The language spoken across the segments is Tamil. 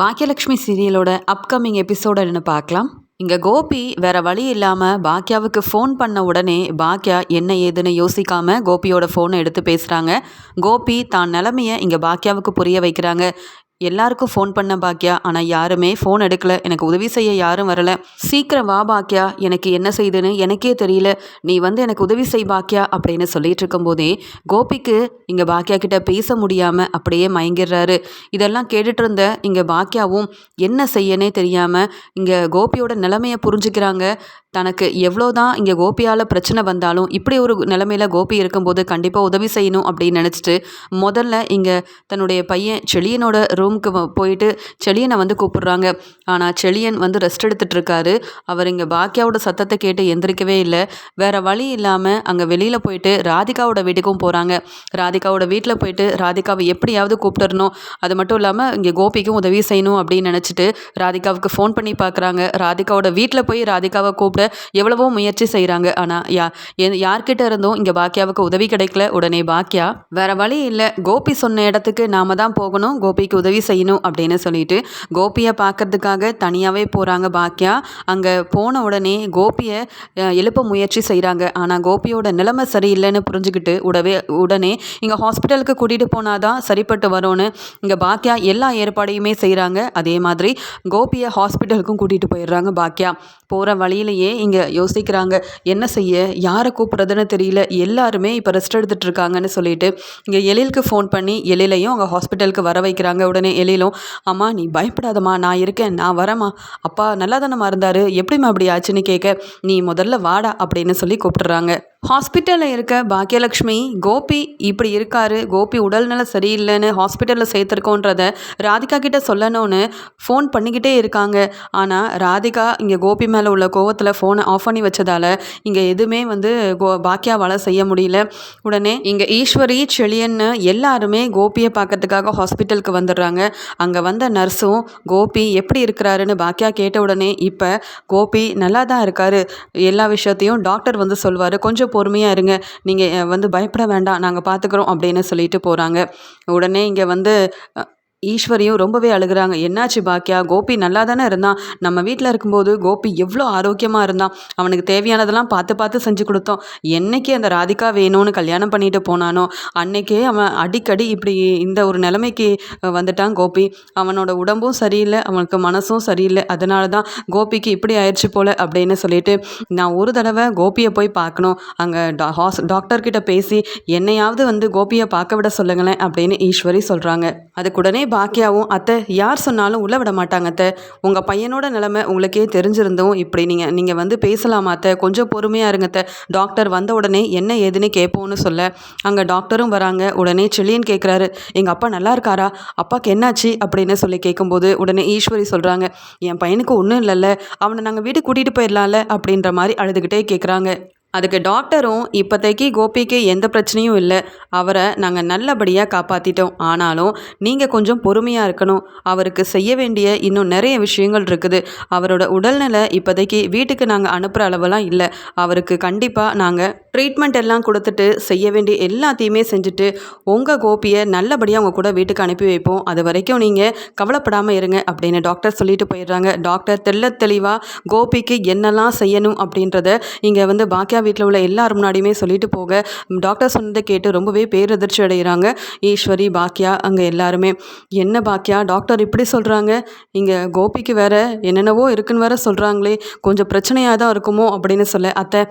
பாக்கியலக்ஷ்மி சீரியலோட அப்கமிங் எபிசோட என்ன பார்க்கலாம். இங்கே கோபி வேற வழி இல்லாமல் பாக்கியாவுக்கு ஃபோன் பண்ண உடனே பாக்கியா என்ன ஏதுன்னு யோசிக்காம கோபியோட ஃபோனை எடுத்து பேசுகிறாங்க கோபி தான் நிலமைய இங்கே பாக்கியாவுக்கு புரிய வைக்கிறாங்க. எல்லாருக்கும் ஃபோன் பண்ண பாக்கியா? ஆனால் யாருமே ஃபோன் எடுக்கல. எனக்கு உதவி செய்ய யாரும் வரல. சீக்கிரம் வா பாக்கியா. எனக்கு என்ன செய்யுதுன்னு எனக்கே தெரியல. நீ வந்து எனக்கு உதவி செய் பாக்கியா? அப்படின்னு சொல்லிட்டு இருக்கும்போதே கோபிக்கு இங்கே பாக்கியா கிட்ட பேச முடியாமல் அப்படியே மயங்கிடுறாரு. இதெல்லாம் கேட்டுட்டு இருந்த இங்கே பாக்கியாவும் என்ன செய்யனே தெரியாமல் இங்கே கோபியோட நிலைமையை புரிஞ்சுக்கிறாங்க. தனக்கு எவ்வளோதான் இங்கே கோபியால் பிரச்சனை வந்தாலும் இப்படி ஒரு நிலமையில கோபி இருக்கும்போது கண்டிப்பாக உதவி செய்யணும் அப்படின்னு நினச்சிட்டு முதல்ல இங்கே தன்னுடைய பையன் செழியனோட ரூமுக்கு போயிட்டு செளியனை வந்து கூப்பிடுறாங்க. ஆனால் செளியன் வந்து ரெஸ்ட் எடுத்துகிட்டு இருக்காரு அவர் இங்கே பாக்கியாவோட சத்தத்தை கேட்டு எந்திரிக்கவே இல்லை. வேற வழி இல்லாமல் அங்கே வெளியில் போயிட்டு ராதிகாவோட வீட்டுக்கும் போகிறாங்க ராதிகாவோட வீட்டில் போயிட்டு ராதிகாவை எப்படியாவது கூப்பிட்டுறணும் அது மட்டும் இல்லாமல் இங்கே கோபிக்கும் உதவி செய்யணும் அப்படின்னு நினச்சிட்டு ராதிகாவுக்கு ஃபோன் பண்ணி பார்க்குறாங்க ராதிகாவோட வீட்டில் போய் ராதிகாவை கூப்பிட எவ்வளவோ முயற்சி செய்கிறாங்க ஆனால் யா யார்கிட்ட இருந்தும் இங்கே பாக்கியாவுக்கு உதவி கிடைக்கல. உடனே பாக்கியா வேற வழி இல்லை. கோபி சொன்ன இடத்துக்கு நாம தான் போகணும். கோபிக்கு உதவி செய்யணும் அப்படின்னு சொல்லிட்டு கோபியை பார்க்கறதுக்காக தனியாகவே போகிறாங்க பாக்கியா அங்கே போன உடனே கோபியை எழுப்ப முயற்சி செய்கிறாங்க ஆனால் கோபியோட நிலைமை சரியில்லைன்னு புரிஞ்சுக்கிட்டு உடவே உடனே இங்கே ஹாஸ்பிட்டலுக்கு கூட்டிகிட்டு போனால் தான் சரிப்பட்டு வரும்னு இங்கே பாக்கியா எல்லா ஏற்பாடையுமே செய்கிறாங்க அதே மாதிரி கோபியை ஹாஸ்பிட்டலுக்கும் கூட்டிகிட்டு போயிடுறாங்க பாக்கியா போகிற வழியிலேயே இங்கே யோசிக்கிறாங்க என்ன செய்ய? யாரை கூப்பிட்றதுன்னு தெரியல. எல்லாருமே இப்போ ரெஸ்ட் எடுத்துகிட்டு இருக்காங்கன்னு சொல்லிட்டு இங்கே எழிலுக்கு ஃபோன் பண்ணி எழிலையும் அங்கே ஹாஸ்பிட்டலுக்கு வர வைக்கிறாங்க. உடனே எழிலும் அம்மா நீ பயப்படாதம்மா நான் இருக்கேன் நான் வரேம்மா. அப்பா நல்லா தானம்மா இருந்தார்? எப்படிம்மா அப்படி ஆச்சுன்னு கேட்க நீ முதல்ல வாடா அப்படின்னு சொல்லி கூப்பிட்றாங்க. ஹாஸ்பிட்டலில் இருக்க பாக்கியலக்ஷ்மி கோபி இப்படி இருக்காரு. கோபி உடல்நல சரியில்லைன்னு ஹாஸ்பிட்டலில் சேர்த்துருக்கோன்றத ராதிகா கிட்ட சொல்லணும்னு ஃபோன் பண்ணிக்கிட்டே இருக்காங்க. ஆனால் ராதிகா இங்கே கோபி மேலே உள்ள கோவத்தில் ஃபோனை ஆஃப் பண்ணி வச்சதால் இங்கே எதுவுமே வந்து கோ பாக்கியாவால் செய்ய முடியல. உடனே இங்கே ஈஸ்வரி செழியன்னு எல்லாருமே கோபியை பார்க்கறதுக்காக ஹாஸ்பிட்டலுக்கு வந்துடுறாங்க. அங்கே வந்த நர்ஸும் கோபி எப்படி இருக்கிறாருன்னு பாக்கியா கேட்ட உடனே இப்போ கோபி நல்லா தான் இருக்காரு. எல்லா விஷயத்தையும் டாக்டர் வந்து சொல்வார். கொஞ்சம் பொறுமையாக இருங்க. நீங்கள் வந்து பயப்பட வேண்டாம். நாங்கள் பார்த்துக்குறோம் அப்படின்னு சொல்லிட்டு போகிறாங்க உடனே இங்கே வந்து ஈஸ்வரியும் ரொம்பவே அழுகிறாங்க. என்னாச்சு பாக்கியா? கோபி நல்லா தானே இருந்தான். நம்ம வீட்டில் இருக்கும்போது கோபி எவ்வளோ ஆரோக்கியமாக இருந்தான். அவனுக்கு தேவையானதெல்லாம் பார்த்து பார்த்து செஞ்சு கொடுத்தோம். என்னைக்கு அந்த ராதிகா வேணும்னு கல்யாணம் பண்ணிட்டு போனானோ அன்னைக்கே அவன் அடிக்கடி இப்படி இந்த ஒரு நிலைமைக்கு வந்துட்டான் கோபி. அவனோட உடம்பும் சரியில்லை அவனுக்கு மனசும் சரியில்லை. அதனால தான் கோபிக்கு இப்படி ஆயிடுச்சு போல் அப்படின்னு சொல்லிட்டு நான் ஒரு தடவை கோபியை போய் பார்க்கணும். அங்கே டா ஹாஸ் டாக்டர்கிட்ட பேசி என்னையாவது வந்து கோபியை பார்க்க விட சொல்லுங்களேன் அப்படின்னு ஈஸ்வரி சொல்கிறாங்க அதுக்குடனே பாக்கியாவும் அத்தை யார் சொன்னாலும் உள்ளே விட மாட்டாங்க அத்தை. உங்கள் பையனோட நிலைமை உங்களுக்கே தெரிஞ்சிருந்தோம் இப்படி நீங்கள் நீங்கள் வந்து பேசலாமா அத்தை? கொஞ்சம் பொறுமையாக இருங்க அத்தை. டாக்டர் வந்த உடனே என்ன ஏதுன்னு கேட்போன்னு சொல்ல. அங்கே டாக்டரும் வராங்க. உடனே செல்லின்னு கேட்குறாரு எங்கள் அப்பா நல்லா இருக்காரா? அப்பாவுக்கு என்னாச்சு? அப்படின்னு சொல்லி கேட்கும்போது உடனே ஈஸ்வரி சொல்கிறாங்க என் பையனுக்கு ஒன்றும் இல்லைல்ல. அவனை நாங்கள் வீடு கூட்டிகிட்டு போயிடலாம்ல அப்படின்ற மாதிரி அழுதுகிட்டே கேட்குறாங்க அதுக்கு டாக்டரும் இப்போதைக்கு கோபிக்கு எந்த பிரச்சனையும் இல்லை. அவரை நாங்கள் நல்லபடியாக காப்பாற்றிட்டோம் ஆனாலும் நீங்கள் கொஞ்சம் பொறுமையாக இருக்கணும். அவருக்கு செய்ய வேண்டிய இன்னும் நிறைய விஷயங்கள் இருக்குது. அவரோட உடல்நிலை இப்போதைக்கு வீட்டுக்கு நாங்கள் அனுப்புகிற அளவெல்லாம் இல்லை. அவருக்கு கண்டிப்பாக நாங்கள் ட்ரீட்மெண்ட் எல்லாம் கொடுத்துட்டு செய்ய வேண்டிய எல்லாத்தையுமே செஞ்சுட்டு உங்கள் கோபியை நல்லபடியாக அவங்க கூட வீட்டுக்கு அனுப்பி வைப்போம். அது வரைக்கும் நீங்கள் கவலைப்படாமல் இருங்க அப்படின்னு டாக்டர் சொல்லிட்டு போயிடுறாங்க. டாக்டர் தெல்ல தெளிவாக கோபிக்கு என்னெல்லாம் செய்யணும் அப்படின்றத இங்கே வந்து பாக்கியா வீட்டில் உள்ள எல்லார் முன்னாடியுமே சொல்லிட்டு போக டாக்டர் சொன்னதை கேட்டு ரொம்பவே பேரதிர்ச்சி அடைகிறாங்க ஈஸ்வரி பாக்கியா அங்கே எல்லாருமே. என்ன பாக்கியா டாக்டர் இப்படி சொல்கிறாங்க இங்கே கோபிக்கு வேற என்னென்னவோ இருக்குன்னு வேற சொல்கிறாங்களே கொஞ்சம் பிரச்சனையாக தான் இருக்குமோ அப்படின்னு சொல்ல அத்தை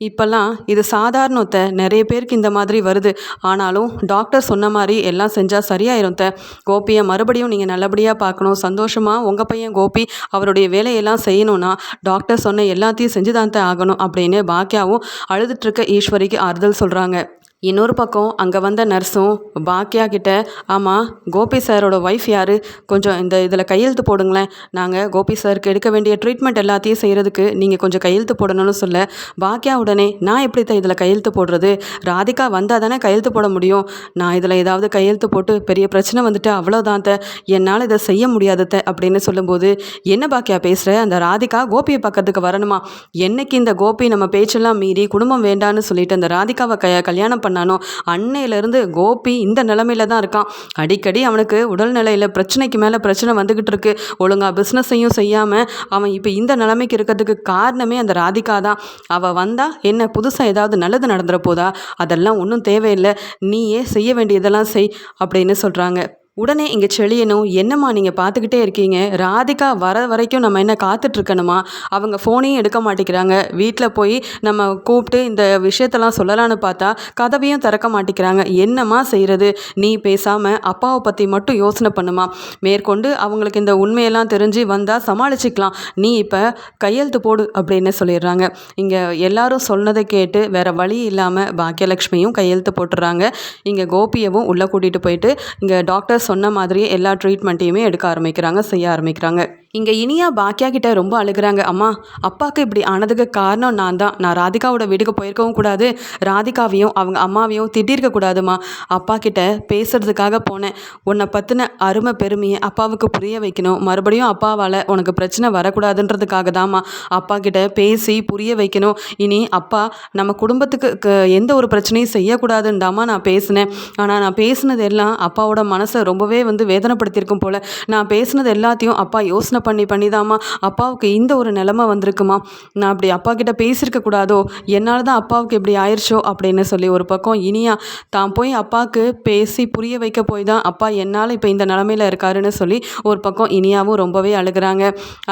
இப்போல்லாம் இது சாதாரணத்தை நிறைய பேருக்கு இந்த மாதிரி வருது. ஆனாலும் டாக்டர் சொன்ன மாதிரி எல்லாம் செஞ்சால் சரியாயிருந்த கோபியை மறுபடியும் நீங்கள் நல்லபடியாக பார்க்கணும். சந்தோஷமாக உங்கள் பையன் கோபி அவருடைய வேலையெல்லாம் செய்யணும்னா டாக்டர் சொன்ன எல்லாத்தையும் செஞ்சு தான் ஆகணும் அப்படின்னு பாக்கியாவும் அழுதுட்டுருக்க ஈஸ்வரிக்கு ஆறுதல் சொல்கிறாங்க இன்னொரு பக்கம் அங்கே வந்த நர்ஸும் பாக்கியா கிட்ட ஆமாம் கோபி சாரோட ஒய்ஃப் யார்? கொஞ்சம் இந்த இதில் கையெழுத்து போடுங்களேன். நாங்கள் கோபி சாருக்கு எடுக்க வேண்டிய ட்ரீட்மெண்ட் எல்லாத்தையும் செய்கிறதுக்கு நீங்கள் கொஞ்சம் கையெழுத்து போடணும்னு சொல்ல பாக்கியா உடனே நான் எப்படி தான் இதில் கையெழுத்து போடுறது? ராதிகா வந்தால் தானே கையெழுத்து போட முடியும். நான் இதில் ஏதாவது கையெழுத்து போட்டு பெரிய பிரச்சனை வந்துட்டு அவ்வளோதான் த என்னால் இதை செய்ய முடியாதத்த அப்படின்னு சொல்லும்போது என்ன பாக்கியா பேசுகிற அந்த ராதிகா கோபியை பக்கத்துக்கு வரணுமா? என்னைக்கு இந்த கோபி நம்ம பேச்செல்லாம் மீறி குடும்பம் வேண்டான்னு சொல்லிட்டு அந்த ராதிகாவை க கல்யாணம் பண்ணானோ? அன்னையிலேருந்து கோபி இந்த நிலமையில தான் இருக்கான். அடிக்கடி அவனுக்கு உடல்நிலையில் பிரச்சனைக்கு மேலே பிரச்சனை வந்துக்கிட்டு இருக்கு. ஒழுங்காக பிஸ்னஸையும் செய்யாமல் அவன் இப்போ இந்த நிலைமைக்கு இருக்கிறதுக்கு காரணமே அந்த ராதிகா தான். அவள் வந்தால் என்ன புதுசாக ஏதாவது நல்லது நடந்துற போதா? அதெல்லாம் ஒன்றும் தேவையில்லை. நீயே செய்ய வேண்டியதெல்லாம் செய் அப்படின்னு சொல்கிறாங்க உடனே இங்கே செழியனும் என்னம்மா நீங்கள் பார்த்துக்கிட்டே இருக்கீங்க? ராதிகா வர வரைக்கும் நம்ம என்ன காத்துட்ருக்கணுமா? அவங்க ஃபோனையும் எடுக்க மாட்டேங்கிறாங்க. வீட்டில் போய் நம்ம கூப்பிட்டு இந்த விஷயத்தெல்லாம் சொல்லலான்னு பார்த்தா கதவையும் திறக்க மாட்டேங்கிறாங்க. என்னம்மா செய்கிறது நீ பேசாமல் அப்பாவை பற்றி மட்டும் யோசனை பண்ணுமா? மேற்கொண்டு அவங்களுக்கு இந்த உண்மையெல்லாம் தெரிஞ்சு வந்தால் சமாளிச்சிக்கலாம். நீ இப்போ கையெழுத்து போடு அப்படின்னு சொல்லிடுறாங்க. இங்கே எல்லாரும் சொன்னதை கேட்டு வேறு வழி இல்லாமல் பாக்கியலக்ஷ்மியும் கையெழுத்து போட்டுடுறாங்க இங்கே கோபியவும் உள்ளே கூட்டிகிட்டு போயிட்டு இங்கே டாக்டர்ஸ் சொன்ன மாதிரியே எல்லா ட்ரீட்மெண்ட்டையுமே எடுக்க ஆரம்பிக்கிறாங்க செய்ய ஆரம்பிக்கிறாங்க. இங்கே இனியா பாக்கியா கிட்ட ரொம்ப அழுகுறாங்க. அம்மா அப்பாவுக்கு இப்படி ஆனதுக்கு காரணம் நான் தான் நான் ராதிகாவோட வீட்டுக்கு போயிருக்கவும் கூடாது. ராதிகாவையும் அவங்க அம்மாவையும் திட்டிருக்க கூடாதுமா. அப்பா கிட்ட பேசுறதுக்காக போனேன். உன்னை பற்றின அருமை பெருமையை அப்பாவுக்கு புரிய வைக்கணும். மறுபடியும் அப்பாவால் உனக்கு பிரச்சனை வரக்கூடாதுன்றதுக்காக தாம்மா அப்பா கிட்ட பேசி புரிய வைக்கணும். இனி அப்பா நம்ம குடும்பத்துக்கு எந்த ஒரு பிரச்சனையும் செய்யக்கூடாதுன்னு தாம்மா நான் பேசினேன். ஆனால் நான் பேசினது எல்லாம் அப்பாவோட மனசை ரொம்பவே வந்து வேதனைப்படுத்தியிருக்கும் போல். நான் பேசினது எல்லாத்தையும் அப்பா யோசனை யோசனை பண்ணி பண்ணிதாம்மா. அப்பாவுக்கு இந்த ஒரு நிலமை வந்திருக்குமா? நான் அப்படி அப்பா கிட்ட பேசியிருக்க கூடாதோ? என்னால் தான் அப்பாவுக்கு இப்படி ஆயிடுச்சோ அப்படின்னு சொல்லி ஒரு பக்கம் இனியா தான் போய் அப்பாவுக்கு பேசி புரிய வைக்க போய் தான் அப்பா என்னால் இப்போ இந்த நிலமையில் இருக்காருன்னு சொல்லி ஒரு பக்கம் இனியாவும் ரொம்பவே அழுகிறாங்க.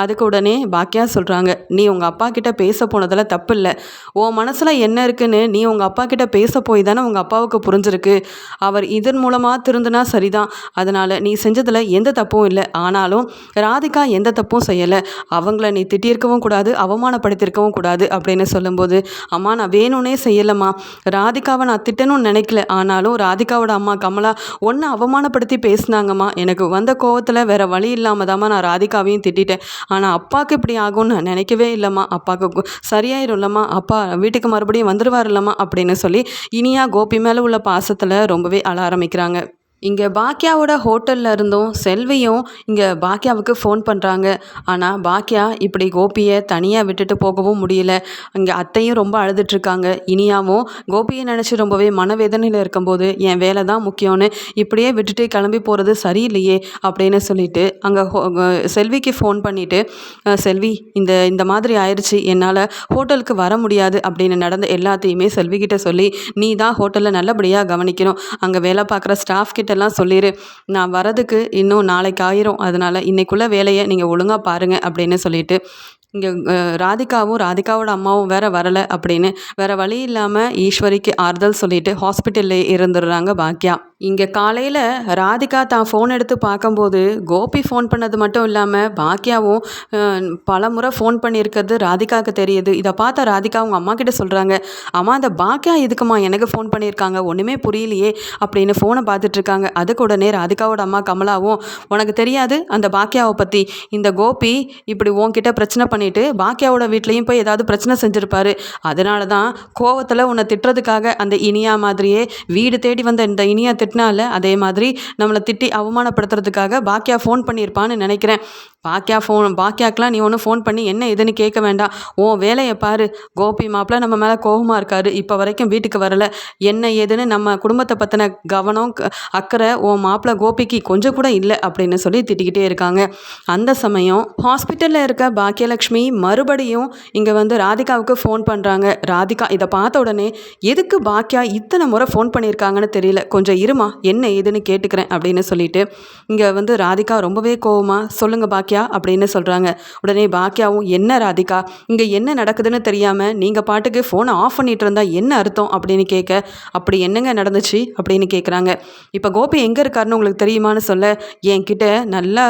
அதுக்கு உடனே பாக்கியா சொல்கிறாங்க நீ உங்கள் அப்பா கிட்ட பேச போனதில் தப்பு இல்லை உன் மனசில் என்ன இருக்குன்னு நீ உங்கள் அப்பா கிட்ட பேச போய் தானே உங்கள் அப்பாவுக்கு புரிஞ்சிருக்கு. அவர் இதன் மூலமாக திருந்துனா சரிதான். அதனால் நீ செஞ்சதில் எந்த தப்பும் இல்லை. ஆனாலும் ராதிகா எந்த தப்பும் செய்யலை. அவங்கள நீ திட்டியிருக்கவும் கூடாது அவமானப்படுத்தியிருக்கவும் கூடாது அப்படின்னு சொல்லும்போது அம்மா நான் வேணும்னே செய்யலைம்மா. ராதிகாவை நான் திட்டணும்னு நினைக்கல. ஆனாலும் ராதிகாவோட அம்மா கமலா ஒன்று அவமானப்படுத்தி பேசினாங்கம்மா. எனக்கு வந்த கோவத்தில் வேறு வழி இல்லாமல் தாம்மா நான் ராதிகாவையும் திட்டிட்டேன். ஆனால் அப்பாவுக்கு இப்படி ஆகும்னு நான் நினைக்கவே இல்லைம்மா. அப்பாவுக்கு சரியாயிரும்லம்மா. அப்பா வீட்டுக்கு மறுபடியும் வந்துடுவார் இல்லைம்மா அப்படின்னு சொல்லி இனியா கோபி மேலே உள்ள பாசத்தில் ரொம்பவே அழ ஆரம்பிக்கிறாங்க. இங்கே பாக்கியாவோட ஹோட்டலில் இருந்தும் செல்வியும் இங்கே பாக்கியாவுக்கு ஃபோன் பண்ணுறாங்க ஆனால் பாக்கியா இப்படி கோபியை தனியாக விட்டுட்டு போகவும் முடியல. இங்கே அத்தையும் ரொம்ப அழுதுட்ருக்காங்க. இனியாவும் கோபியை நினச்சி ரொம்பவே மனவேதனையில் இருக்கும்போது என் வேலை தான் முக்கியம்னு இப்படியே விட்டுட்டு கிளம்பி போகிறது சரியில்லையே அப்படின்னு சொல்லிட்டு அங்கே செல்விக்கு ஃபோன் பண்ணிவிட்டு செல்வி இந்த இந்த மாதிரி ஆயிடுச்சு என்னால் ஹோட்டலுக்கு வர முடியாது அப்படின்னு நடந்த எல்லாத்தையுமே செல்விக்கிட்ட சொல்லி நீ தான் ஹோட்டலில் நல்லபடியாக கவனிக்கணும். அங்கே வேலை பார்க்குற ஸ்டாஃப் கிட்ட கிட்டலாம் சொல்லிடு நான் வரதுக்கு இன்னும் நாளைக்கு ஆயிரும். அதனால் இன்றைக்குள்ள வேலையை நீங்கள் ஒழுங்காக பாருங்கள் அப்படின்னு சொல்லிட்டு இங்கே ராதிகாவும் ராதிகாவோட அம்மாவும் வேற வரலை அப்படின்னு. வேற வழி இல்லாமல் ஈஸ்வரிக்கு ஆறுதல் சொல்லிட்டு ஹாஸ்பிட்டலில் இருந்துடுறாங்க பாக்கியா இங்கே காலையில் ராதிகா தான் ஃபோன் எடுத்து பார்க்கும்போது கோபி ஃபோன் பண்ணது மட்டும் இல்லாமல் பாக்கியாவும் பல முறை ஃபோன் பண்ணியிருக்கிறது ராதிகாவுக்கு தெரியுது. இதை பார்த்தா ராதிகா அவங்க அம்மா கிட்ட சொல்கிறாங்க அம்மா அந்த பாக்கியா இதுக்குமா எனக்கு ஃபோன் பண்ணியிருக்காங்க? ஒன்றுமே புரியலையே அப்படின்னு ஃபோனை பார்த்துட்ருக்காங்க அதுக்கு உடனே ராதிகாவோட அம்மா கமலாவும் உனக்கு தெரியாது அந்த பாக்கியாவை பற்றி இந்த கோபி இப்படி உன்கிட்ட பிரச்சனை பண்ணிவிட்டு பாக்கியாவோட வீட்லேயும் போய் ஏதாவது பிரச்சனை செஞ்சுருப்பாரு. அதனால தான் கோவத்தில் உன்னை திட்டுறதுக்காக அந்த இனியா மாதிரியே வீடு தேடி வந்த இந்த இனியா திட்டினால அதே மாதிரி நம்மளை திட்டி அவமானப்படுத்துறதுக்காக பாக்கியா ஃபோன் பண்ணியிருப்பான்னு நினைக்கிறேன். பாக்கியா ஃபோன் பாக்கியாக்கெலாம் நீ ஒன்றும் ஃபோன் பண்ணி என்ன இதுன்னு கேட்க வேண்டாம். உன் வேலையை பாரு. கோபி மாப்பிள்ள நம்ம மேலே கோபமாக இருக்காரு. இப்போ வரைக்கும் வீட்டுக்கு வரலை. என்ன ஏதுன்னு நம்ம குடும்பத்தை பற்றின கவனம் அக்கறை உன் மாப்பிள்ள கோபிக்கு கொஞ்சம் கூட இல்லை அப்படின்னு சொல்லி திட்டிக்கிட்டே இருக்காங்க. அந்த சமயம் ஹாஸ்பிட்டலில் இருக்க பாக்கியலக்ஷ்மி மறுபடியும் இங்கே வந்து ராதிகாவுக்கு ஃபோன் பண்ணுறாங்க ராதிகா இதை பார்த்த உடனே எதுக்கு பாக்கியா இத்தனை முறை ஃபோன் பண்ணியிருக்காங்கன்னு தெரியல. கொஞ்சம் இருமா. என்ன ஏதுன்னு கேட்டுக்கிறேன் அப்படின்னு சொல்லிட்டு இங்கே வந்து ராதிகா ரொம்பவே கோவமாக சொல்லுங்கள் பாக்கியா பாக்கியா அப்படின்னு சொல்கிறாங்க உடனே பாக்கியாவும் என்ன ராதிகா இங்கே என்ன நடக்குதுன்னு தெரியாமல் நீங்கள் பாட்டுக்கு ஃபோனை ஆஃப் பண்ணிட்டு இருந்தால் என்ன அர்த்தம்? அப்படின்னு கேட்க அப்படி என்னங்க நடந்துச்சு? அப்படின்னு கேட்குறாங்க இப்போ கோபி எங்கே இருக்காருன்னு உங்களுக்கு தெரியுமான்னு சொல்ல என்கிட்ட நல்லா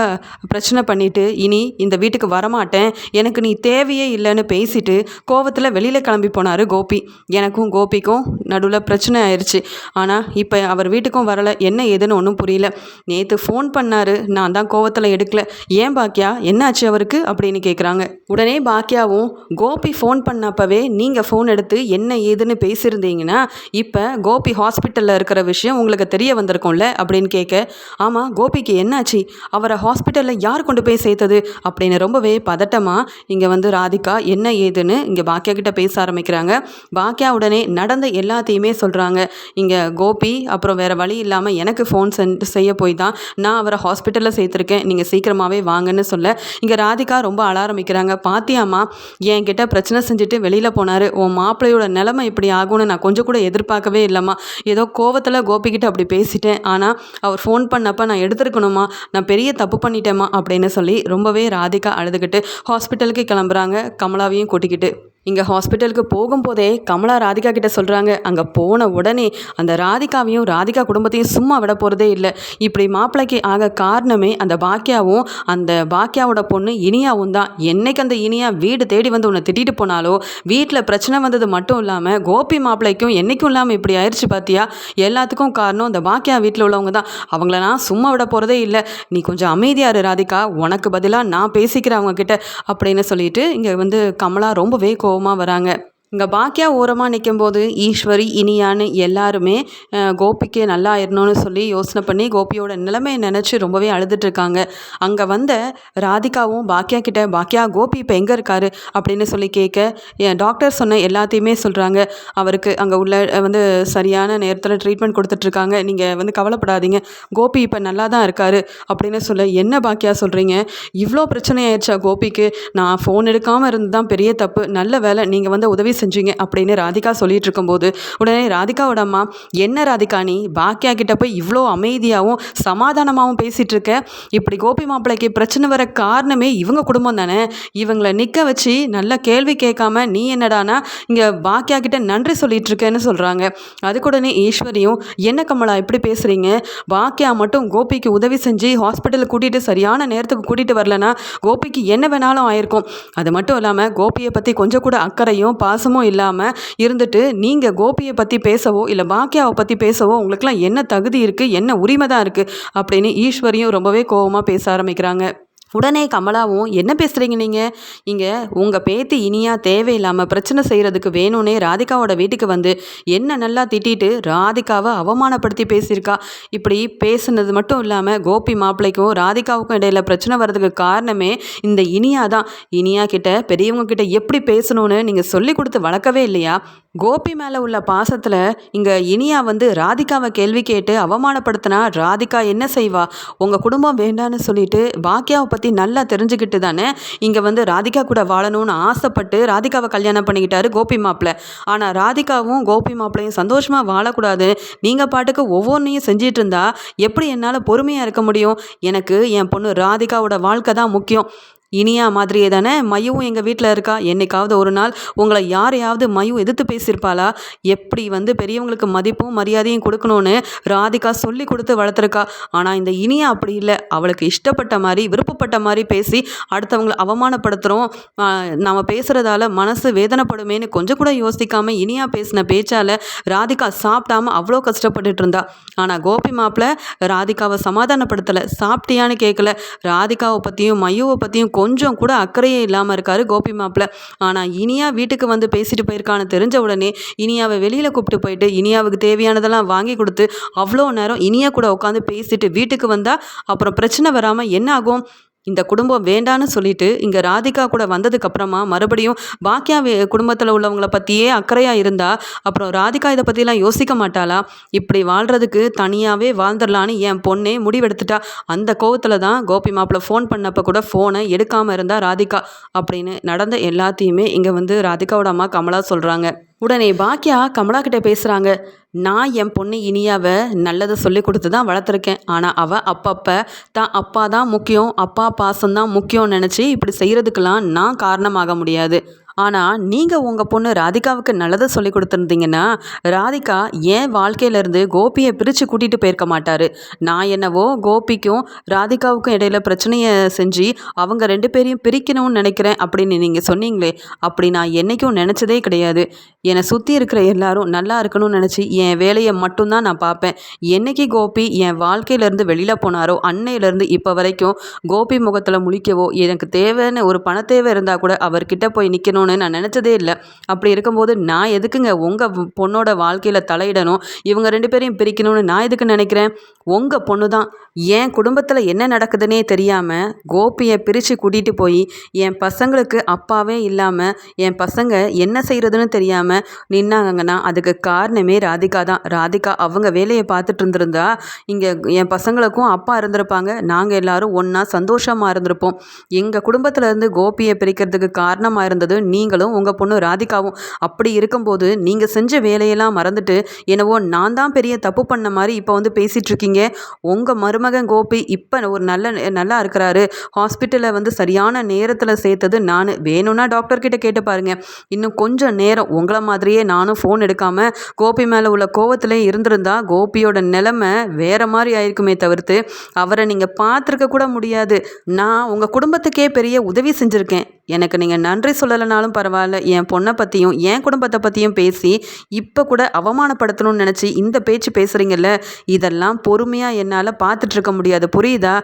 பிரச்சனை பண்ணிவிட்டு இனி இந்த வீட்டுக்கு வரமாட்டேன். எனக்கு நீ தேவையே இல்லைன்னு பேசிட்டு கோவத்தில் வெளியில் கிளம்பி போனார் கோபி. எனக்கும் கோபிக்கும் நடுவில் பிரச்சனை ஆயிடுச்சு ஆனால் இப்போ அவர் வீட்டுக்கும் வரலை. என்ன ஏதுன்னு ஒன்றும் புரியல. நேற்று ஃபோன் பண்ணார். நான் தான் கோவத்தில் எடுக்கல. ஏன் பாக்கி பாக்கியா என்னாச்சு அவருக்கு? அப்படின்னு கேட்குறாங்க உடனே பாக்கியாவும் கோபி ஃபோன் பண்ணப்பவே நீங்கள் ஃபோன் எடுத்து என்ன ஏதுன்னு பேசியிருந்தீங்கன்னா இப்போ கோபி ஹாஸ்பிட்டலில் இருக்கிற விஷயம் உங்களுக்கு தெரிய வந்திருக்கும்ல? அப்படின்னு கேட்க ஆமாம் கோபிக்கு என்னாச்சு? அவரை ஹாஸ்பிட்டலில் யார் கொண்டு போய் சேர்த்தது? அப்படின்னு ரொம்பவே பதட்டமாக இங்கே வந்து ராதிகா என்ன ஏதுன்னு இங்கே பாக்கியா கிட்ட பேச ஆரம்பிக்கிறாங்க. பாக்கியா உடனே நடந்த எல்லாத்தையுமே சொல்கிறாங்க இங்கே கோபி அப்புறம் வேறு வழி இல்லாமல் எனக்கு ஃபோன் சென் செய்ய போய் தான் நான் அவரை ஹாஸ்பிட்டலில் சேர்த்துருக்கேன். நீங்கள் சீக்கிரமாகவே வாங்கன்னு சொல்ல? இங்கே ராதிகா ரொம்ப அழ ஆரம்பிக்கிறாங்க. பாத்தியாம்மா என்கிட்ட பிரச்சனை செஞ்சுட்டு வெளியில் போனார். உன் மாப்பிள்ளையோட நிலைமை இப்படி ஆகும்னு நான் கொஞ்சம் கூட எதிர்பார்க்கவே இல்லைம்மா. ஏதோ கோவத்தில் கோபிக்கிட்ட அப்படி பேசிட்டேன். ஆனால் அவர் ஃபோன் பண்ணப்போ நான் எடுத்துருக்கணுமா நான் பெரிய தப்பு பண்ணிட்டேம்மா அப்படின்னு சொல்லி ரொம்பவே ராதிகா அழுதுகிட்டு ஹாஸ்பிட்டலுக்கு கிளம்புறாங்க. கமலாவையும் கூட்டிக்கிட்டு. இங்கே ஹாஸ்பிட்டலுக்கு போகும்போதே கமலா ராதிகா கிட்ட சொல்கிறாங்க அங்கே போன உடனே அந்த ராதிகாவையும் ராதிகா குடும்பத்தையும் சும்மா விட போகிறதே இல்லை. இப்படி மாப்பிள்ளைக்கு ஆக காரணமே அந்த பாக்கியாவும் அந்த பாக்கியாவோட பொண்ணு இனியாவும் தான். என்னைக்கு அந்த இனியா வீடு தேடி வந்து உன்னை திட்டிட்டு போனாலோ வீட்டில் பிரச்சனை வந்தது மட்டும் இல்லாமல் கோபி மாப்பிள்ளைக்கும் என்றைக்கும் இல்லாமல் இப்படி ஆயிடுச்சு பார்த்தியா எல்லாத்துக்கும் காரணம் அந்த பாக்கியா வீட்டில் உள்ளவங்க தான். அவங்கள நான் சும்மா விட போகிறதே இல்லை. நீ கொஞ்சம் அமைதியாரு ராதிகா. உனக்கு பதிலாக நான் பேசிக்கிறேன் அவங்கக்கிட்ட அப்படின்னு சொல்லிட்டு இங்கே வந்து கமலா ரொம்பவே கோ கோபமாக வராங்க. இங்கே பாக்கியா ஓரமாக நிற்கும்போது ஈஸ்வரி இனியான்னு எல்லாருமே கோபிக்கு நல்லா ஆயிடணும்னு சொல்லி யோசனை பண்ணி கோபியோட நிலைமையை நினச்சி ரொம்பவே அழுதுட்ருக்காங்க அங்கே வந்த ராதிகாவும் பாக்கியா கிட்ட பாக்கியா கோபி இப்போ எங்கே இருக்காரு? அப்படின்னு சொல்லி கேட்க என் டாக்டர் சொன்ன எல்லாத்தையுமே சொல்கிறாங்க அவருக்கு அங்கே உள்ள வந்து சரியான நேரத்தில் ட்ரீட்மெண்ட் கொடுத்துட்ருக்காங்க நீங்கள் வந்து கவலைப்படாதீங்க. கோபி இப்போ நல்லா தான் இருக்காரு. அப்படின்னு சொல்ல என்ன பாக்கியா சொல்கிறீங்க இவ்வளோ பிரச்சனை ஆயிடுச்சா கோபிக்கு? நான் ஃபோன் எடுக்காமல் இருந்து தான் பெரிய தப்பு. நல்ல வேலை நீங்கள் வந்து உதவி செஞ்சீங்க அப்படின்னு ராதிகா சொல்லிட்டு இருக்கும்போது உடனே ராதிகாவோட அம்மா என்ன ராதிகா நீ? பாக்கியா கிட்ட போய் இவ்வளோ அமைதியாகவும் சமாதானமாகவும் பேசிகிட்டு இருக்க இப்படி கோபி மாப்பிள்ளைக்கு பிரச்சனை வர காரணமே இவங்க குடும்பம் தானே? இவங்களை நிற்க வச்சு நல்ல கேள்வி கேட்காம நீ என்னடானா இங்கே பாக்கியா கிட்ட நன்றி சொல்லிட்டு இருக்கேன்னு சொல்கிறாங்க அதுக்குடனே ஈஸ்வரியும் என்ன கமலா இப்படி பேசுகிறீங்க பாக்கியா மட்டும் கோபிக்கு உதவி செஞ்சு ஹாஸ்பிட்டலுக்கு கூட்டிகிட்டு சரியான நேரத்துக்கு கூட்டிகிட்டு வரலனா கோபிக்கு என்ன வேணாலும் ஆயிருக்கும். அது மட்டும் இல்லாமல் கோபியை பற்றி கொஞ்சம் கூட அக்கறையும் பாசமும் இல்லாமல் இருந்துட்டு நீங்கள் கோபியை பற்றி பேசவோ இல்லை பாக்கியாவை பற்றி பேசவோ உங்களுக்குலாம் என்ன தகுதி இருக்குது என்ன உரிமை தான் இருக்குது அப்படின்னு ஈஸ்வரியும் ரொம்பவே கோவமாக பேச ஆரம்பிக்கிறாங்க. உடனே கமலாவும் என்ன பேசுகிறீங்க நீங்கள் இங்கே உங்கள் பேத்தி இனியா தேவையில்லாமல் பிரச்சனை செய்கிறதுக்கு வேணும்னே ராதிகாவோட வீட்டுக்கு வந்து என்ன நல்லா திட்டிட்டு ராதிகாவை அவமானப்படுத்தி பேசியிருக்கா? இப்படி பேசுனது மட்டும் இல்லாமல் கோபி மாப்பிள்ளைக்கும் ராதிகாவுக்கும் இடையில பிரச்சனை வர்றதுக்கு காரணமே இந்த இனியா தான். இனியா கிட்ட பெரியவங்க கிட்ட எப்படி பேசணும்னு நீங்கள் சொல்லி கொடுத்து வளர்க்கவே இல்லையா? கோபி மேலே உள்ள பாசத்தில் இங்கே இனியா வந்து ராதிகாவை கேள்வி கேட்டு அவமானப்படுத்தினா ராதிகா என்ன செய்வா? உங்கள் குடும்பம் வேண்டான்னு சொல்லிட்டு பாக்கியாவை பற்றி நல்லா தெரிஞ்சுக்கிட்டு தானே இங்கே வந்து ராதிகா கூட வாழணும்னு ஆசைப்பட்டு ராதிகாவை கல்யாணம் பண்ணிக்கிட்டாரு கோபி மாப்பிள்ளை. ஆனால் ராதிகாவும் கோபி மாப்பிள்ளையும் சந்தோஷமாக வாழக்கூடாது. நீங்கள் பாட்டுக்கு ஒவ்வொன்றையும் செஞ்சிட்டு இருந்தா எப்படி என்னால் பொறுமையாக இருக்க முடியும்? எனக்கு என் பொண்ணு ராதிகாவோட வாழ்க்கை தான் முக்கியம். இனியா மாதிரியே தானே? மையவும் எங்கள் வீட்டில் இருக்கா? என்னைக்காவது ஒரு நாள் உங்களை யாரையாவது மையம் எதிர்த்து பேசியிருப்பாளா? எப்படி வந்து பெரியவங்களுக்கு மதிப்பும் மரியாதையும் கொடுக்கணும்னு ராதிகா சொல்லி கொடுத்து வளர்த்துருக்கா? ஆனால் இந்த இனியா அப்படி இல்லை. அவளுக்கு இஷ்டப்பட்ட மாதிரி விருப்பப்பட்ட மாதிரி பேசி அடுத்தவங்களை அவமானப்படுத்துகிறோம் நம்ம பேசுகிறதால மனசு வேதனைப்படுமேன்னு கொஞ்சம் கூட யோசிக்காமல் இனியா பேசின பேச்சால் ராதிகா சாப்பிடாம அவ்வளோ கஷ்டப்பட்டுட்டு இருந்தா. ஆனால் கோபி மாப்பிள்ள ராதிகாவை சமாதானப்படுத்தலை. சாப்பிட்டியான்னு கேட்கல ராதிகாவை பற்றியும் மையுவை பற்றியும் கொஞ்சம் கொஞ்சம் கூட அக்கறையே இல்லாமல் இருக்காரு கோபி மாப்பிள்ள ஆனால் இனியா வீட்டுக்கு வந்து பேசிட்டு போயிருக்கான்னு தெரிஞ்ச உடனே இனியாவை வெளியில் கூப்பிட்டு போயிட்டு இனியாவுக்கு தேவையானதெல்லாம் வாங்கி கொடுத்து அவ்வளோ நேரம் இனியா கூட உட்காந்து பேசிட்டு வீட்டுக்கு வந்தால் அப்புறம் பிரச்சனை வராமல் என்ன ஆகும்? இந்த குடும்பம் வேண்டான்னு சொல்லிட்டு இங்கே ராதிகா கூட வந்ததுக்கு அப்புறமா மறுபடியும் பாக்கியா குடும்பத்தில் உள்ளவங்களை பற்றியே அக்கறையாக இருந்தா அப்புறம் ராதிகா இதை பற்றிலாம் யோசிக்க மாட்டாளா? இப்படி வாழ்கிறதுக்கு தனியாகவே வாழ்ந்துடலான்னு என் பொண்ணே முடிவெடுத்துட்டா. அந்த கோவத்தில் தான் கோபி மாப்பிள்ள ஃபோன் பண்ணப்போ கூட ஃபோனை எடுக்காமல் இருந்தா ராதிகா அப்படின்னு நடந்த எல்லாத்தையுமே இங்கே வந்து ராதிகாவோட அம்மா கமலா சொல்கிறாங்க உடனே பாக்கியா கமலா கிட்ட பேசுகிறாங்க நான் என் பொண்ணு இனியாவை நல்லதை சொல்லி கொடுத்து தான் வளர்த்துருக்கேன். ஆனால் அவள் அப்பப்போ தான் அப்பா தான் முக்கியம் அப்பா பாசம் தான் முக்கியம்னு நினச்சி இப்படி செய்கிறதுக்கெல்லாம் நான் காரணமாக முடியாது. ஆனால் நீங்கள் உங்கள் பொண்ணு ராதிகாவுக்கு நல்லதை சொல்லி கொடுத்துருந்தீங்கன்னா ராதிகா என் வாழ்க்கையிலேருந்து கோபியை பிரித்து கூட்டிகிட்டு போயிருக்க மாட்டார்? நான் என்னவோ கோபிக்கும் ராதிகாவுக்கும் இடையில பிரச்சனையை செஞ்சு அவங்க ரெண்டு பேரையும் பிரிக்கணும்னு நினைக்கிறேன் அப்படின்னு நீங்கள் சொன்னீங்களே அப்படி நான் என்றைக்கும் நினச்சதே கிடையாது. என்னை சுற்றி இருக்கிற எல்லாரும் நல்லா இருக்கணும்னு நினச்சி என் வேலையை மட்டும்தான் நான் பார்ப்பேன். என்னைக்கு கோபி என் வாழ்க்கையிலேருந்து வெளியில் போனாரோ அன்னையிலேருந்து இப்போ வரைக்கும் கோபி முகத்தில் முழிக்கவோ எனக்கு தேவைன்னு ஒரு பண தேவை இருந்தால் கூட அவர்கிட்ட போய் நிற்கணும் பண்ணணும்னு நான் நினச்சதே இல்லை. அப்படி இருக்கும்போது நான் எதுக்குங்க உங்கள் பொண்ணோட வாழ்க்கையில் தலையிடணும்? இவங்க ரெண்டு பேரையும் பிரிக்கணும்னு நான் எதுக்கு நினைக்கிறேன்? உங்கள் பொண்ணு தான் என் குடும்பத்தில் என்ன நடக்குதுன்னே தெரியாமல் கோபியை பிரித்து கூட்டிகிட்டு போய் என் பசங்களுக்கு அப்பாவே இல்லாமல் என் பசங்க என்ன செய்கிறதுன்னு தெரியாமல் நின்னாங்கன்னா அதுக்கு காரணமே ராதிகா தான். ராதிகா அவங்க வேலையை பார்த்துட்டு இருந்திருந்தா இங்கே என் பசங்களுக்கும் அப்பா இருந்திருப்பாங்க. நாங்கள் எல்லாரும் ஒன்றா சந்தோஷமாக இருந்திருப்போம். எங்கள் குடும்பத்தில் இருந்து கோபியை பிரிக்கிறதுக்கு காரணமாக இருந்தது நீங்களும் உங்கள் பொண்ணு ராதிகாவும் அப்படி இருக்கும்போது நீங்கள் செஞ்ச வேலையெல்லாம் மறந்துட்டு என்னவோ நான் தான் பெரிய தப்பு பண்ண மாதிரி இப்போ வந்து பேசிகிட்ருக்கீங்க உங்கள் மருமகன் கோபி இப்போ ஒரு நல்ல நல்லா இருக்கிறாரு. ஹாஸ்பிட்டலில் வந்து சரியான நேரத்தில் சேர்த்தது நான். வேணும்னா டாக்டர்கிட்ட கேட்டு பாருங்கள் இன்னும் கொஞ்சம் நேரம் உங்களை மாதிரியே நானும் ஃபோன் எடுக்காமல் கோபி மேலே உள்ள கோவத்திலே இருந்திருந்தா கோபியோட நிலைமை வேறு மாதிரி ஆயிருக்குமே தவிர்த்து அவரை நீங்கள் பார்த்துருக்க கூட முடியாது. நான் உங்கள் குடும்பத்துக்கே பெரிய உதவி செஞ்சுருக்கேன். எனக்கு நீங்கள் நன்றி சொல்லலைனாலும் பரவாயில்ல. என் பொண்ணை பற்றியும் என் குடும்பத்தை பற்றியும் பேசி இப்போ கூட அவமானப்படுத்தணும்னு நினச்சி இந்த பேச்சு பேசுகிறீங்கல்ல இதெல்லாம் பொறுமையாக என்னால் பார்த்துட்ருக்க முடியாது. புரியுதா?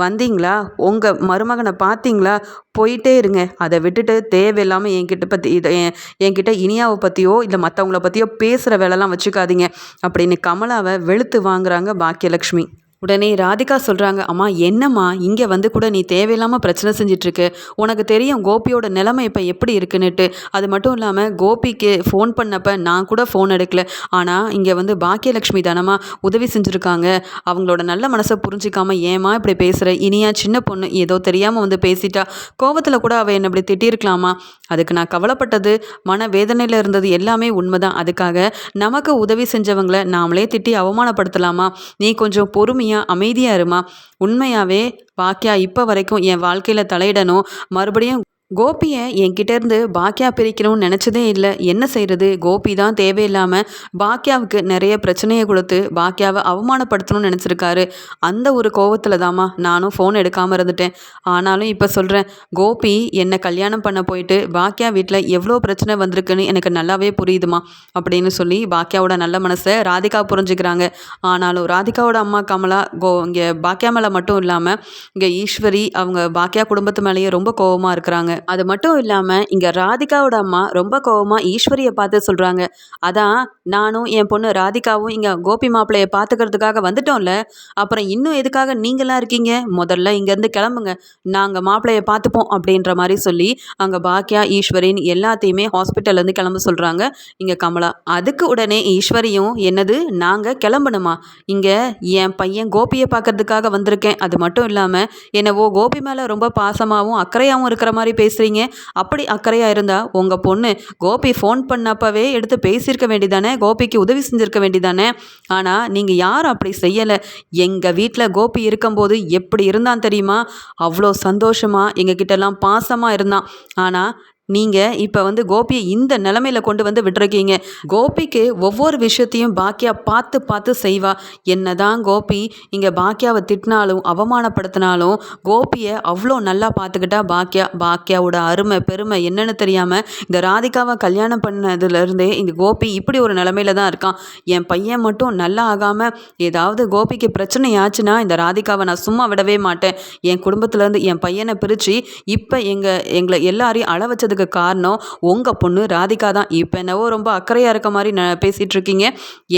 வந்தீங்களா? உங்கள் மருமகனை பார்த்தீங்களா? போயிட்டே இருங்க. அதை விட்டுட்டு தேவையில்லாமல் என்கிட்ட பற்றி இதை என்கிட்ட இனியாவை பற்றியோ இல்லை மற்றவங்கள பற்றியோ பேசுகிற வேலைலாம் வச்சுக்காதீங்க. அப்படின்னு கமலாவை வெளுத்து வாங்குறாங்க பாக்கியலக்ஷ்மி. உடனே ராதிகா சொல்கிறாங்க அம்மா என்னம்மா? இங்கே வந்து கூட நீ தேவையில்லாமல் பிரச்சனை செஞ்சிட்ருக்கு. உனக்கு தெரியும் கோபியோட நிலைமை இப்போ எப்படி இருக்குன்னுட்டு. அது மட்டும் இல்லாமல் கோபிக்கு ஃபோன் பண்ணப்போ நான் கூட ஃபோன் எடுக்கல. ஆனால் இங்கே வந்து பாக்கியலட்சுமி தானம்மா உதவி செஞ்சுருக்காங்க. அவங்களோட நல்ல மனசை புரிஞ்சிக்காமல் ஏமா இப்படி பேசுகிற இனியா சின்ன பொண்ணு ஏதோ தெரியாமல் வந்து பேசிட்டா. கோவத்தில் கூட அவள் என்னை இப்படி திட்டியிருக்கலாமா அதுக்கு நான் கவலைப்பட்டது மன வேதனையில் இருந்தது எல்லாமே உண்மைதான். அதுக்காக நமக்கு உதவி செஞ்சவங்களை நாமளே திட்டி அவமானப்படுத்தலாமா? நீ கொஞ்சம் பொறுமையாக பொறுமையாக அமைதியாக இருமா? உண்மையாகவே பாக்கியா இப்போ வரைக்கும் என் வாழ்க்கையில் தலையிடணும். மறுபடியும் கோபியை என்கிட்டேருந்து பாக்கியா பிரிக்கணும்னு நினச்சதே இல்லை. என்ன செய்கிறது கோபி தான் தேவையில்லாமல் பாக்கியாவுக்கு நிறைய பிரச்சனையை கொடுத்து பாக்கியாவை அவமானப்படுத்தணும்னு நினச்சிருக்காரு. அந்த ஒரு கோவத்தில் தாம்மா நானும் ஃபோன் எடுக்காமல் இருந்துட்டேன். ஆனாலும் இப்போ சொல்கிறேன் கோபி என்னை கல்யாணம் பண்ண போயிட்டு பாக்கியா வீட்டில் எவ்வளோ பிரச்சனை வந்திருக்குன்னு எனக்கு நல்லாவே புரியுதுமா அப்படின்னு சொல்லி பாக்கியாவோட நல்ல மனசை ராதிகா புரிஞ்சுக்கிறாங்க. ஆனாலும் ராதிகாவோட அம்மா கமலா கோ இங்கே பாக்கியா மேலே மட்டும் இல்லாமல் இங்கே ஈஸ்வரி அவங்க பாக்கியா குடும்பத்து மேலேயே ரொம்ப கோபமாக இருக்கிறாங்க. அது மட்டும் இல்லாமல் இங்கே ராதிகாவோட அம்மா ரொம்ப கோவமாக ஈஸ்வரியை பார்த்து சொல்கிறாங்க அதான் நானும் என் பொண்ணு ராதிகாவும் இங்கே கோபி மாப்பிள்ளையை பார்த்துக்கிறதுக்காக வந்துட்டோம்ல. அப்புறம் இன்னும் எதுக்காக நீங்களாம் இருக்கீங்க? முதல்ல இங்கேருந்து கிளம்புங்க. நாங்கள் மாப்பிள்ளையை பார்த்துப்போம் அப்படின்ற மாதிரி சொல்லி அங்கே பாக்கியா ஈஸ்வரின் எல்லாத்தையுமே ஹாஸ்பிட்டல்லேருந்து கிளம்ப சொல்கிறாங்க இங்கே கமலா. அதுக்கு உடனே ஈஸ்வரியும் என்னது? நாங்கள் கிளம்பணுமா? இங்கே என் பையன் கோபியை பார்க்கறதுக்காக வந்திருக்கேன். அது மட்டும் இல்லாமல் என்னவோ கோபி மேலே ரொம்ப பாசமாகவும் அக்கறையாகவும் இருக்கிற மாதிரி பேசி பேசுகிறீங்க அப்படி அக்கறையாக இருந்தால் உங்கள் பொண்ணு கோபி ஃபோன் பண்ணப்பவே எடுத்து பேசியிருக்க வேண்டிதானே? கோபிக்கு உதவி செஞ்சுருக்க வேண்டிதானே? ஆனால் நீங்கள் யாரும் அப்படி செய்யலை. எங்கள் வீட்டில் கோபி இருக்கும்போது எப்படி இருந்தான் தெரியுமா? அவ்வளோ சந்தோஷமாக எங்கள் கிட்டலாம் பாசமாக இருந்தான். ஆனால் நீங்கள் இப்போ வந்து கோபியை இந்த நிலமையில கொண்டு வந்து விட்டுருக்கீங்க. கோபிக்கு ஒவ்வொரு விஷயத்தையும் பாக்கியா பார்த்து பார்த்து செய்வா. என்னதான் கோபி இங்கே பாக்கியாவை திட்டினாலும் அவமானப்படுத்தினாலும் கோபியை அவ்வளோ நல்லா பார்த்துக்கிட்டா பாக்கியா பாக்கியாவோட அருமை பெருமை என்னென்னு தெரியாமல் இந்த ராதிகாவை கல்யாணம் பண்ணதுலேருந்தே இந்த கோபி இப்படி ஒரு நிலமையில தான் இருக்கான். என் பையன் மட்டும் நல்லா ஆகாமல் ஏதாவது கோபிக்கு பிரச்சனை ஆச்சுன்னா இந்த ராதிகாவை நான் சும்மா விடவே மாட்டேன். என் குடும்பத்துலேருந்து என் பையனை பிரித்து இப்போ எங்கள் எங்களை எல்லாரையும் அள வச்சதுக்கு அதுக்கு காரணம் உங்கள் பொண்ணு ராதிகா தான். இப்போ என்னவோ ரொம்ப அக்கறையாக இருக்க மாதிரி ந பேசிகிட்டு இருக்கீங்க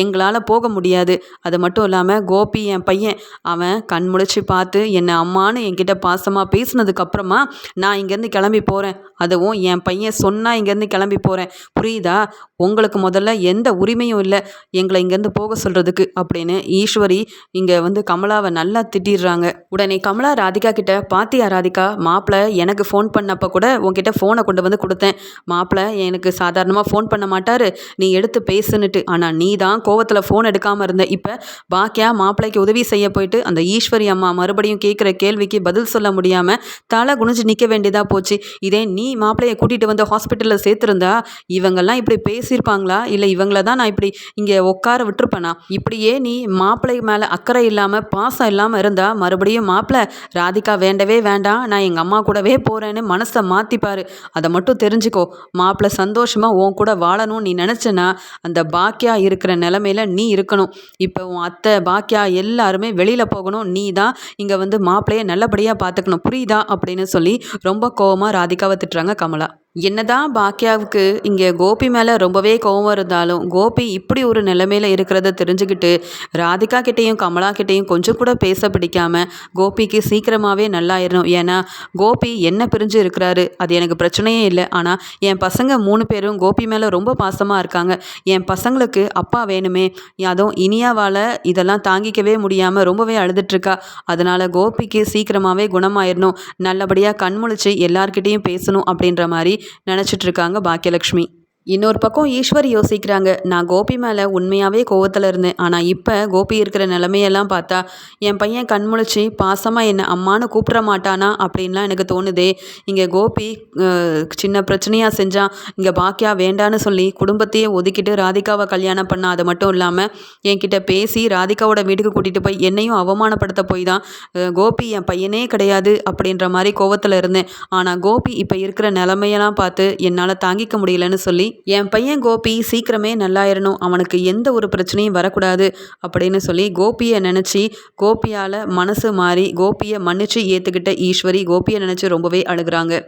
எங்களால் போக முடியாது. அது மட்டும் இல்லாமல் கோபி என் பையன் அவன் கண் முழிச்சு பார்த்து என்னை அம்மானு என்கிட்ட பாசமாக பேசினதுக்கப்புறமா நான் இங்கேருந்து கிளம்பி போகிறேன் அதுவும் என் பையன் சொன்னால் இங்கேருந்து கிளம்பி போகிறேன் புரியுதா? உங்களுக்கு முதல்ல எந்த உரிமையும் இல்லை. எங்களை இங்கேருந்து போக சொல்கிறதுக்கு அப்படின்னு ஈஸ்வரி இங்கே வந்து கமலாவை நல்லா திட்டிடுறாங்க. உடனே கமலா ராதிகா கிட்ட பாத்தியா ராதிகா மாப்பிள்ளை எனக்கு ஃபோன் பண்ணப்போ கூட உங்ககிட்ட ஃபோனை கொண்டு வந்து கொடுத்தேன். மாப்பிள்ளை எனக்கு சாதாரணமாக ஃபோன் பண்ண மாட்டார். நீ எடுத்து பேசுன்னுட்டு. ஆனால் நீ தான் கோவத்தில் ஃபோன் எடுக்காமல் இருந்த. இப்போ பாக்கியா மாப்பிள்ளைக்கு உதவி செய்ய போயிட்டு அந்த ஈஸ்வரி அம்மா மறுபடியும் கேட்குற கேள்விக்கு பதில் சொல்ல முடியாமல் தலை குனிஞ்சு நிற்க வேண்டியதாக போச்சு. இதே நீ மாப்பிள்ளையை கூட்டிகிட்டு வந்து ஹாஸ்பிட்டலில் சேர்த்துருந்தா இவங்கெல்லாம் இப்படி பேசியிருப்பாங்களா? இல்லை இவங்கள தான் நான் இப்படி இங்கே உட்கார விட்டுருப்பேனா? இப்படியே நீ மாப்பிள்ளை மேலே அக்கறை இல்லாமல் பாசம் இல்லாமல் இருந்தால் மறுபடியும் மாப்பிள்ளை ராதிகா வேண்டவே வேண்டாம். நான் எங்கள் அம்மா கூடவே போகிறேன்னு மனசை மாற்றிப்பார் அதை மட்டும் தெரிஞ்சுக்கோ. மாப்பிள்ளை சந்தோஷமாக உன் கூட வாழணும்னு நீ நினச்சேன்னா அந்த பாக்கியா இருக்கிற நிலமையில நீ இருக்கணும். இப்போ உன் அத்தை பாக்கியா எல்லாருமே வெளியில் போகணும். நீ தான் இங்கே வந்து மாப்பிள்ளைய நல்லபடியாக பார்த்துக்கணும் புரியுதா? அப்படின்னு சொல்லி ரொம்ப கோவமாக ராதிகாவை திட்டுறாங்க கமலா. என்னதான் பாக்கியாவுக்கு இங்கே கோபி மேலே ரொம்பவே கோவம் இருந்தாலும் கோபி இப்படி ஒரு நிலைமையில் இருக்கிறத தெரிஞ்சுக்கிட்டு ராதிகா கிட்டேயும் கமலா கிட்டேயும் கொஞ்சம் கூட பேச பிடிக்காம கோபிக்கு சீக்கிரமாகவே நல்லாயிடணும் ஏன்னா கோபி என்ன பிரிஞ்சு இருக்கிறாரு அது எனக்கு பிரச்சனையே இல்லை. ஆனால் என் பசங்க மூணு பேரும் கோபி மேலே ரொம்ப பாசமாக இருக்காங்க. என் பசங்களுக்கு அப்பா வேணுமே அதுவும் இனியாவால் இதெல்லாம் தாங்கிக்கவே முடியாமல் ரொம்பவே அழுதுட்ருக்கா அதனால் கோபிக்கு சீக்கிரமாகவே குணமாயிடணும் நல்லபடியாக கண்முழிச்சு எல்லார்கிட்டேயும் பேசணும் அப்படின்ற மாதிரி நினச்சிட்ருக்காங்க பாக்கியலக்ஷ்மி. இன்னொரு பக்கம் ஈஸ்வர் யோசிக்கிறாங்க நான் கோபி மேலே உண்மையாகவே கோவத்தில் இருந்தேன். ஆனால் இப்போ கோபி இருக்கிற நிலமையெல்லாம் பார்த்தா என் பையன் கண்முழிச்சு பாசமாக என்னை அம்மானு கூப்பிட மாட்டானா? அப்படின்லாம் எனக்கு தோணுதே. இங்கே கோபி சின்ன பிரச்சனையாக செஞ்சான் இங்கே பாக்கியா வேண்டான்னு சொல்லி குடும்பத்தையே ஒதுக்கிட்டு ராதிகாவை கல்யாணம் பண்ண. அது மட்டும் இல்லாமல் என்கிட்ட பேசி ராதிகாவோட வீட்டுக்கு கூட்டிகிட்டு போய் என்னையும் அவமானப்படுத்த போய் தான் கோபி என் பையனே கிடையாது. அப்படின்ற மாதிரி கோவத்தில் இருந்தேன். ஆனால் கோபி இப்போ இருக்கிற நிலமையெல்லாம் பார்த்து என்னால் தாங்கிக்க முடியலன்னு சொல்லி என் பையன் கோபி சீக்கிரமே நல்லாயிரணும் அவனுக்கு எந்த ஒரு பிரச்சனையும் வரக்கூடாது அப்படின்னு சொல்லி கோபியை நினச்சி கோபியால் மனசு மாறி கோபியை மன்னிச்சு ஏற்றுக்கிட்ட ஈஸ்வரி கோபியை நினச்சி ரொம்பவே அழுகிறாங்க.